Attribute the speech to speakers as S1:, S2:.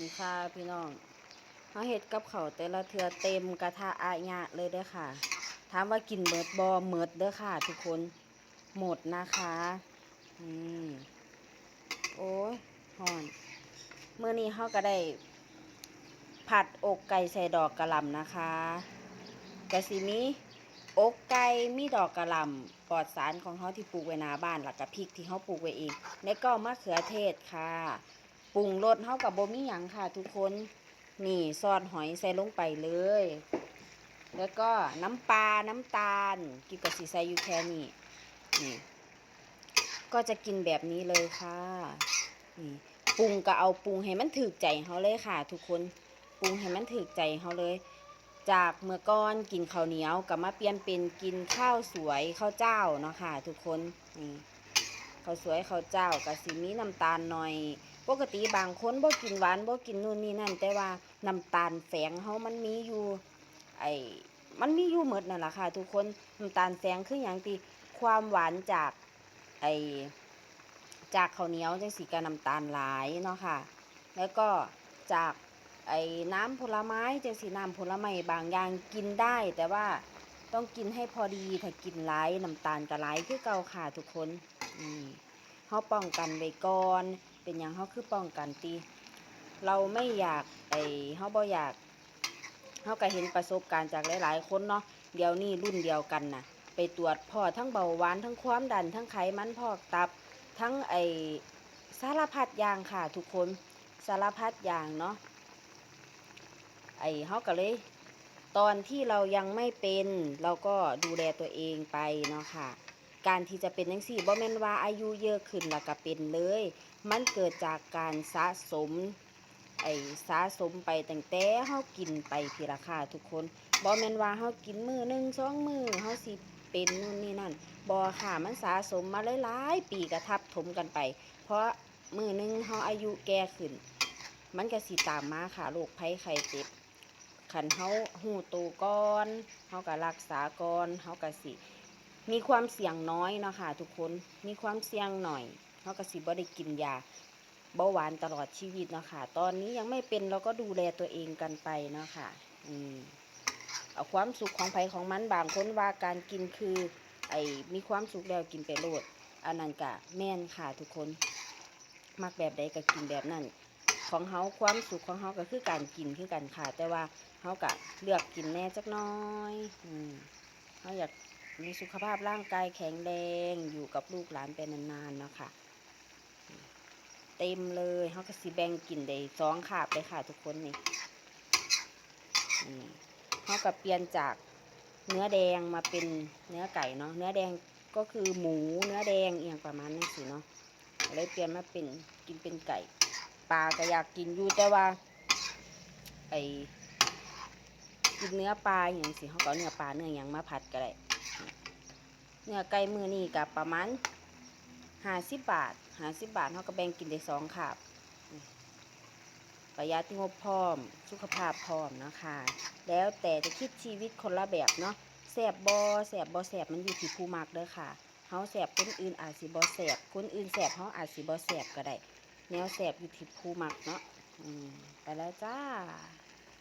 S1: คุณค่าพี่น้องเขาเฮ็ดกับเขาแต่ละเทือเต็มกระทะอาญะเลยเด้อค่ะ ถามว่ากินเมิดบอเมิดเด้อค่ะ ทุกคนหมดนะคะนี่โอ้ยหอนเมื่อนี้เขาก็ได้ ผัดอกไก่ใส่ดอกกระหล่ำนะคะกะสิมีอกไก่มีดอกกระหล่ำปลอดสารของเขาที่ปลูกไว้นาบ้านหลักกับพริกที่เขาปลูกไว้เองแล้วก็มะเขือเทศค่ะ ปรุงรสเขากับโบมีหยังค่ะทุกคน นี่ซอสหอยใส่ลงไปเลย แล้วก็น้ำปลา น้ำตาล กินกับสีใส่อยู่แค่นี้ นี่ ก็จะกินแบบนี้เลยค่ะ นี่ปรุงก็เอาปรุงให้มันถึกใจเขาเลยค่ะ ทุกคน ปรุงให้มันถึกใจเขาเลย จากเมื่อก่อนกินข้าวเหนียวกับมาเปลี่ยนเป็นกินข้าวสวยข้าวเจ้าเนาะค่ะ ทุกคน นี่ ข้าวสวยข้าวเจ้ากับสีมีน้ำตาลหน่อย ปกติบางคนบ่กินหวานบ่กินนู่นนี่นั่น แต่ว่าน้ำตาลแฝงเขามันมีอยู่ ไอ้มันมีอยู่หมดนั่นแหละค่ะ ทุกคนน้ำตาลแฝงคืออย่างที่ความหวานจากไอ้จากข้าวเหนียวจังสีกับน้ำตาลหลายเนาะค่ะ แล้วก็จากไอ้น้ำผลไม้จังสีน้ำผลไม้บางอย่างกินได้ แต่ว่าต้องกินให้พอดีถ้ากินหลายน้ำตาลก็หลายคือเก่าค่ะทุกคน อืมเขาป้องกันไว้ก่อน เป็นอย่างเขาคือป้องกันตีเราไม่อยากไอ้เขาบ่อยากเขาก็เห็นประสบการณ์จากหลายๆ คนเนาะเดี๋ยวนี้รุ่นเดียวกันนะไปตรวจพ่อทั้งเบาหวานทั้งความดันทั้งไขมันพอกตับ ทั้งไอสารพัดอย่างค่ะทุกคนสารพัดอย่างเนาะไอเขาก็เลย ตอนที่เรายังไม่เป็น เราก็ดูแลตัวเองไปเนาะค่ะ การที่จะเป็นจังซี่บ่แม่นว่าอายุเยอะขึ้นแล้วก็เป็นเลย มันเกิดจากการสะสมไอ้สะสมไปตั้งแต่เฮากินไปทีละค่ะทุกคนบ่แม่นว่าเฮากินมื้อหนึ่งสองมื้อเฮาสิเป็นนู่นนี่นั่นบ่ค่ะมันสะสมมาหลายๆปีกระทับถมกันไป เพราะมื้อหนึงเฮาอายุแก่ขึ้น มันก็สิตามมาค่ะโรคภัยไข้เจ็บคันเฮาฮู้ตัวก่อนเฮาก็รักษาก่อนเฮาก็สิ มีความเสี่ยงน้อยเนาะค่ะ ทุกคนมีความเสี่ยงหน่อยเฮาก็สิบ่ได้กินยาเบาหวานตลอดชีวิตเนาะค่ะ ตอนนี้ยังไม่เป็นเราก็ดูแลตัวเองกันไปเนาะค่ะ อืมเอาความสุขของไผของมันบางคนว่าการกินคือ ไอ้มีความสุขแล้วกินไปโลดอันนั้นกะแม่นค่ะทุกคน มักแบบใดก็กินแบบนั้น ของเฮาความสุขของเฮาก็คือการกินคือกันค่ะ แต่ว่าเฮากะเลือกกินแน่จักน้อย อืม มีสุขภาพร่างกายแข็งแรงอยู่กับลูกหลานไปนานๆเนาะค่ะ เต็มเลยเขาก็สิแบ่งกินได้สองขาบเลยค่ะทุกคนนี่เขาก็เปลี่ยนจากเนื้อแดงมาเป็นเนื้อไก่เนาะเนื้อแดงก็คือหมูเนื้อแดงเอียงประมาณนี้สิเนาะเลยเปลี่ยนมาเป็นกินเป็นไก่ปลาก็อยากกินอยู่แต่ว่าไอกินเนื้อปลาอย่างสิเขาก็เนื้อปลาเนื้ออย่างมาผัดก็ได้ เนื้อไก่มือนี่กับประมาณห้าสิบบาทห้าสิบบาทเขาก็แบ่งกินได้สองขาบประหยัดงบพร้อม สุขภาพพร้อมนะคะ แล้วแต่จะคิดชีวิตคนละแบบเนาะแสบบอแสบบอแสบมันอยู่ที่ผู้มักเด้อค่ะเฮาแสบคนอื่นอาจสิบอแสบคนอื่นแสบเฮาอาจสิบอแสบก็ได้ แนวแสบอยู่ที่ผู้มักเนาะอืมไปแล้วจ้า